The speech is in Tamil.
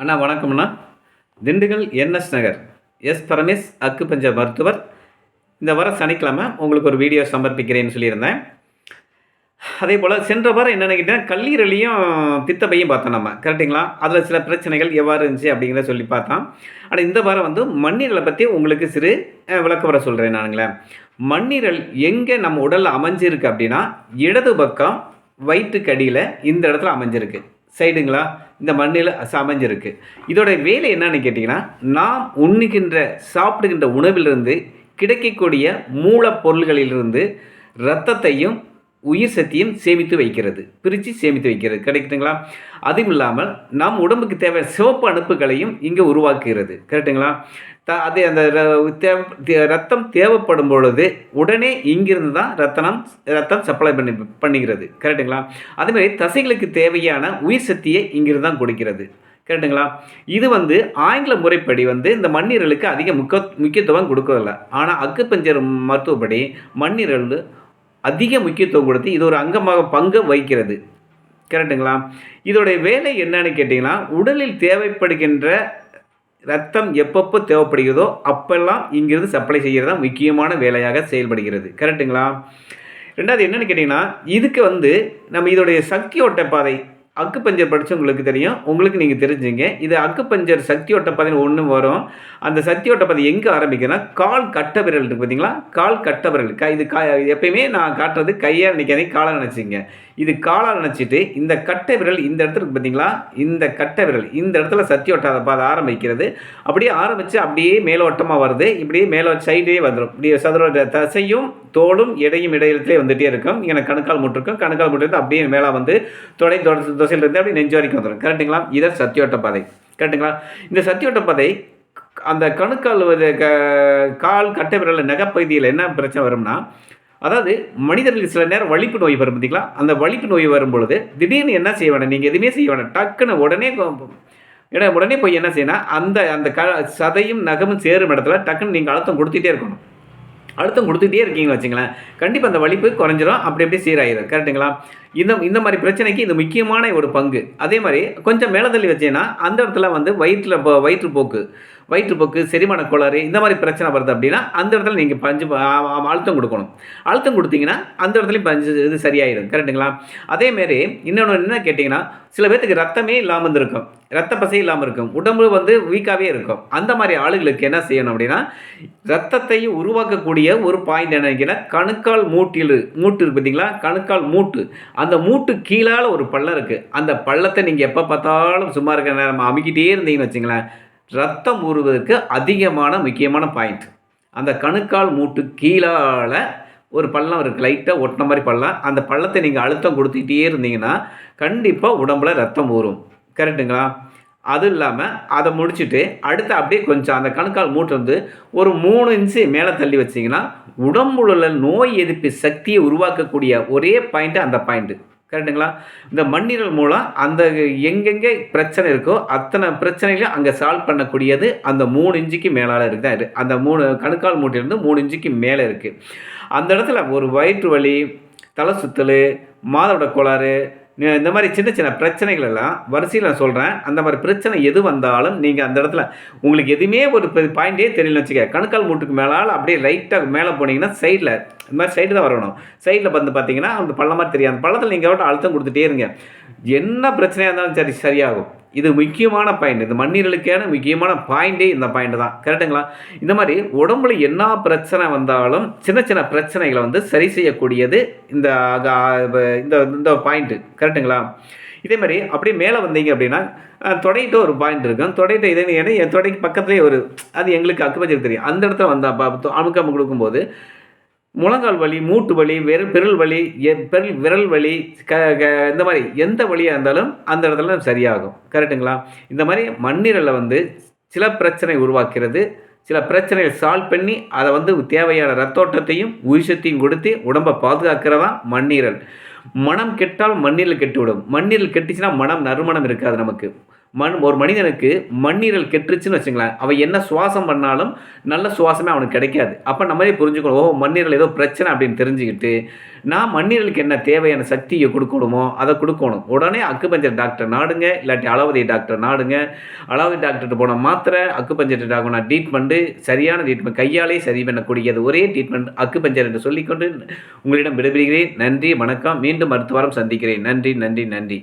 அண்ணா வணக்கம்ண்ணா. திண்டுக்கல் என்எஸ் நகர். எஸ் பரமேஷ் பஞ்ச மருத்துவர். இந்த வாரம் சனிக்கிழமை உங்களுக்கு ஒரு வீடியோ சமர்ப்பிக்கிறேன்னு சொல்லியிருந்தேன். அதே போல் சென்ற வாரம் என்ன நினைக்கிட்டேன் கல்லீரலையும் பித்தப்பையும் பார்த்தோம் நம்ம. கரெக்டுங்களா அதில் சில பிரச்சனைகள் எவ்வாறு இருந்துச்சு அப்படிங்கிறத சொல்லி பார்த்தோம் ஆனால் இந்த வாரம் வந்து மண்ணீரலை பற்றி உங்களுக்கு சிறு விளக்க வர சொல்கிறேன் நானுங்களேன். மண்ணீரல் எங்கே நம்ம உடலில் அமைஞ்சிருக்கு அப்படின்னா இடது பக்கம் வயிற்றுக்கடியில் இந்த இடத்துல அமைஞ்சிருக்கு. சைடுங்களா? இந்த மண்ணில் அமைஞ்சிருக்கு இதோட வேலை என்னன்னு கேட்டிங்கன்னா நாம் உண்ணுகின்ற சாப்பிடுகின்ற உணவிலிருந்து கிடைக்கக்கூடிய மூலப்பொருள்களிலிருந்து இரத்தத்தையும் உயிர் சக்தியும் சேமித்து வைக்கிறது. பிரித்து சேமித்து வைக்கிறது. கிடைக்குதுங்களா அதுவும் இல்லாமல் நம் உடம்புக்கு தேவை சிவப்பு அணுப்புகளையும் இங்கே உருவாக்குகிறது. கரெக்டுங்களா த அது அந்த ர- ரத்தம் தேவைப்படும் பொழுது உடனே இங்கிருந்து தான் ரத்தனம் ரத்தம் சப்ளை பண்ணி பண்ணுகிறது. கரெக்டுங்களா அதேமாதிரி தசைகளுக்கு தேவையான உயிர் சக்தியை இங்கிருந்து தான் கொடுக்கிறது. கரெக்டுங்களா இது வந்து ஆங்கில முறைப்படி வந்து இந்த மண்ணீரலுக்கு அதிக முக்க முக்கியத்துவம் கொடுக்கறதில்ல. ஆனால் அக்குப்பஞ்சர் மருத்துவப்படி மண்ணீரல் அதிக முக்கியத்துவம் கொடுத்து இது ஒரு அங்கமாக பங்கு வகிக்கிறது. கரெக்டுங்களா? இதோடைய வேலை என்னன்னு கேட்டிங்கன்னா உடலில் தேவைப்படுகின்ற ரத்தம் எப்பப்போ தேவைப்படுகிறதோ அப்பெல்லாம் இங்கிருந்து சப்ளை செய்கிறது தான் முக்கியமான வேலையாக செயல்படுகிறது. கரெக்டுங்களா? ரெண்டாவது என்னென்னு கேட்டிங்கன்னா இதுக்கு வந்து நம்ம இதோடைய சக்தி ஓட்ட பாதை அக்குப்பஞ்சர் படிச்சவங்களுக்கு தெரியும். உங்களுக்கு நீங்கள் தெரிஞ்சுங்க. இது அக்குப்பஞ்சர் சக்தி ஓட்ட ஒன்று வரும். அந்த சக்தி ஓட்ட எங்கே ஆரம்பிக்குதுன்னா கால் கட்ட விரல் இருக்குது பார்த்தீங்களா கால் கட்ட விரல். க இது கா எப்பயுமே நான் காட்டுறது கையாக நினைக்காதீங்க காலை நினச்சிங்க. இது காலாக நினச்சிட்டு இந்த கட்டை விரல் இந்த இடத்துல பார்த்தீங்களா இந்த கட்டை விரல். இந்த இடத்துல சக்தி ஒட்டாத பாதை ஆரம்பிக்கிறது. அப்படியே ஆரம்பித்து அப்படியே மேலோட்டமாக வருது. இப்படியே மேலோ சைடே வந்துடும் இப்படியே சதுர தசையும் தோளும் இடையும் இடையிலத்திலே வந்துகிட்டே இருக்கும். இங்கே கணுக்கால் முட்டிருக்கும். கணுக்கால் முட்டிருந்து அப்படியே மேலே வந்து தொடை தொடர்ந்து தசையிலிருந்து அப்படியே நெஞ்சு வரைக்கும் வந்துடும் கரெக்டுங்களா இதை சத்தியோட்ட பாதை. கரெக்டுங்களா இந்த சத்தியோட்ட பாதை அந்த கணுக்கால் க கால் கட்டை விரல் நகைப்பகுதியில் என்ன பிரச்சனை வரும்னா அதாவது மனிதர்களுக்கு சில நேரம் வலிப்பு நோய் வரும் பார்த்தீங்களா அந்த வலிப்பு நோய் வரும்பொழுது திடீர்னு என்ன செய்ய வேணும் நீங்கள் எதுவுமே செய்ய வேணும் டக்குன்னு உடனே ஏன்னா உடனே போய் என்ன செய்யணும் அந்த அந்த க சதையும் நகமும் சேரும் இடத்துல டக்குன்னு நீங்கள் அழுத்தம் கொடுத்துட்டே இருக்கணும். அழுத்தம் கொடுத்துட்டே இருக்கீங்க வச்சுங்களேன். கண்டிப்பாக அந்த வலிப்பு குறைஞ்சிரும். அப்படி அப்படியே சீராயிரும். கரெக்டுங்களா இந்த இந்த மாதிரி பிரச்சனைக்கு இது முக்கியமான ஒரு பங்கு. அதே மாதிரி கொஞ்சம் மேலே தள்ளி வச்சீங்கன்னா அந்த இடத்துல வந்து வயிற்றில் இப்போ வயிற்றுப்போக்கு வயிற்றுப்போக்கு செரிமான கோளாறு இந்த மாதிரி பிரச்சனை வருது அப்படின்னா அந்த இடத்துல நீங்கள் பஞ்சு அழுத்தம் கொடுக்கணும். அழுத்தம் கொடுத்தீங்கன்னா அந்த இடத்துலையும் பஞ்சு இது சரியாயிடும். கரெக்டுங்களா அதேமாரி இன்னொன்று என்ன கேட்டிங்கன்னா சில பேர்த்துக்கு ரத்தமே இல்லாமல் இருந்திருக்கும். ரத்த பசை இல்லாமல் இருக்கும். உடம்பு வந்து வீக்காகவே இருக்கும். அந்த மாதிரி ஆளுகளுக்கு என்ன செய்யணும் அப்படின்னா ரத்தத்தை உருவாக்கக்கூடிய ஒரு பாயிண்ட் என்ன நினைக்கிறேன் கணுக்கால் மூட்டில் மூட்டு இருக்கு பார்த்தீங்களா கணுக்கால் மூட்டு. அந்த மூட்டு கீழால் ஒரு பள்ளம் இருக்குது அந்த பள்ளத்தை நீங்கள் எப்போ பார்த்தாலும் சும்மா இருக்கிற நேரம் அமுக்கிட்டே இருந்தீங்கன்னு வச்சுங்களேன் ரத்தம் ஊறுவதற்கு அதிகமான முக்கியமான பாயிண்ட் அந்த கணுக்கால் மூட்டு கீழால் ஒரு பள்ளம் இருக்குது லைட்டாக ஒட்டின மாதிரி பள்ளம். அந்த பள்ளத்தை நீங்கள் அழுத்தம் கொடுத்துக்கிட்டே இருந்தீங்கன்னா கண்டிப்பாக உடம்புல ரத்தம் ஊறும். கரெக்டுங்களா அதுவும் இல்லாமல் அதை முடிச்சுட்டு அடுத்து அப்படியே கொஞ்சம் அந்த கணுக்கால் மூட்டை வந்து ஒரு மூணு இன்ச்சு மேலே தள்ளி வச்சிங்கன்னா உடம்புல உள்ள நோய் எதிர்ப்பு சக்தியை உருவாக்கக்கூடிய ஒரே பாயிண்ட்டு அந்த பாயிண்ட்டு கரெக்டுங்களா இந்த மண்ணீரல் மூலம் அந்த எங்கெங்கே பிரச்சனை இருக்கோ அத்தனை பிரச்சனைகளையும் அங்கே சால்வ் பண்ணக்கூடியது அந்த மூணு இன்ச்சுக்கு மேலால் இருக்குது தான் இருக்குது அந்த மூணு கணுக்கால் மூட்டையிலேருந்து மூணு இன்ச்சுக்கு மேலே இருக்குது அந்த இடத்துல ஒரு வயிற்று வலி தலை சுத்தல் மாதவிட கோளாறு இந்த மாதிரி சின்ன சின்ன பிரச்சனைகள் எல்லாம் வரிசையில் நான் சொல்கிறேன் அந்த மாதிரி பிரச்சனை எது வந்தாலும் நீங்கள் அந்த இடத்துல உங்களுக்கு எதுவுமே ஒரு பாயிண்டே தெரியல வச்சுக்க கணுக்கால் மூட்டுக்கு மேலால் அப்படியே லைட்டாக மேலே போனீங்கன்னா சைடில் இந்த மாதிரி சைடு தான் வரணும். சைடில் வந்து பார்த்தீங்கன்னா அந்த பள்ளம் மாதிரி தெரியாது. அந்த பள்ளத்தில் நீங்கள் அழுத்தம் கொடுத்துட்டே இருங்க. என்ன பிரச்சனையாக இருந்தாலும் சரி சரியாகும். இது முக்கியமான பாயிண்ட் இந்த மண்ணீரலுக்கான முக்கியமான பாயிண்டே இந்த பாயிண்ட் தான். கரெக்டுங்களா இந்த மாதிரி உடம்புல என்ன பிரச்சனை வந்தாலும் சின்ன சின்ன பிரச்சனைகளை வந்து சரி செய்யக்கூடியது இந்த இந்த இந்த பாயிண்ட்டு கரெக்டுங்களா இதே மாதிரி அப்படியே மேலே வந்தீங்க அப்படின்னா அஹ், தொடையிட்ட ஒரு பாயிண்ட் இருக்கும். தொடையிட்ட இதே ஏன்னா என் தொடைக்கு பக்கத்துலேயே ஒரு அது எங்களுக்கு அக்குப்பஞ்சர் தெரியும். அந்த இடத்துல வந்தால் அமுக்கம் கொடுக்கும்போது முழங்கால் வலி மூட்டு வலி வெறு பெருள் வலி எ- பெருள் விரல் வலி க க இந்த மாதிரி எந்த வலியாக இருந்தாலும் அந்த இடத்துல சரியாகும். கரெக்டுங்களா இந்த மாதிரி மண்ணீரலில் வந்து சில பிரச்சனை உருவாக்கிறது. சில பிரச்சனைகள் சால்வ் பண்ணி அதை வந்து தேவையான ரத்தோட்டத்தையும் உயிர்சத்தையும் கொடுத்து உடம்பை பாதுகாக்கிறதா மண்ணீரல். மனம் கெட்டால் மண்ணீரல் கெட்டுவிடும். மண்ணீரல் கெட்டுச்சுன்னா மனம் நறுமணம் இருக்காது நமக்கு. மண் ஒரு மனிதனுக்கு மண்ணீரல் கெட்டுருச்சுன்னு வச்சுங்களேன் அவன் என்ன சுவாசம் பண்ணாலும் நல்ல சுவாசமே அவனுக்கு கிடைக்காது. அப்போ நம்மளே புரிஞ்சுக்கணும் ஓ மண்ணீரல் ஏதோ பிரச்சனை அப்படின்னு தெரிஞ்சுக்கிட்டு நான் மண்ணீரலுக்கு என்ன தேவையான சக்தியை கொடுக்கணுமோ அதை கொடுக்கணும். உடனே அக்குபஞ்சர் டாக்டர் நாடுங்க இல்லாட்டி அளவதி டாக்டர் நாடுங்க. அளவதி டாக்டர்கிட்ட போன மாத்திரை அக்குபஞ்சர் டாக்டர் நான் ட்ரீட்மெண்ட்டு சரியான ட்ரீட்மெண்ட் கையாலே சரி பண்ணக்கூடியது ஒரே ட்ரீட்மெண்ட் அக்குபஞ்சர் என்று சொல்லிக்கொண்டு உங்களிடம் விடைபெறுகிறேன். நன்றி வணக்கம். மீண்டும் அடுத்த வாரம் சந்திக்கிறேன். நன்றி நன்றி நன்றி.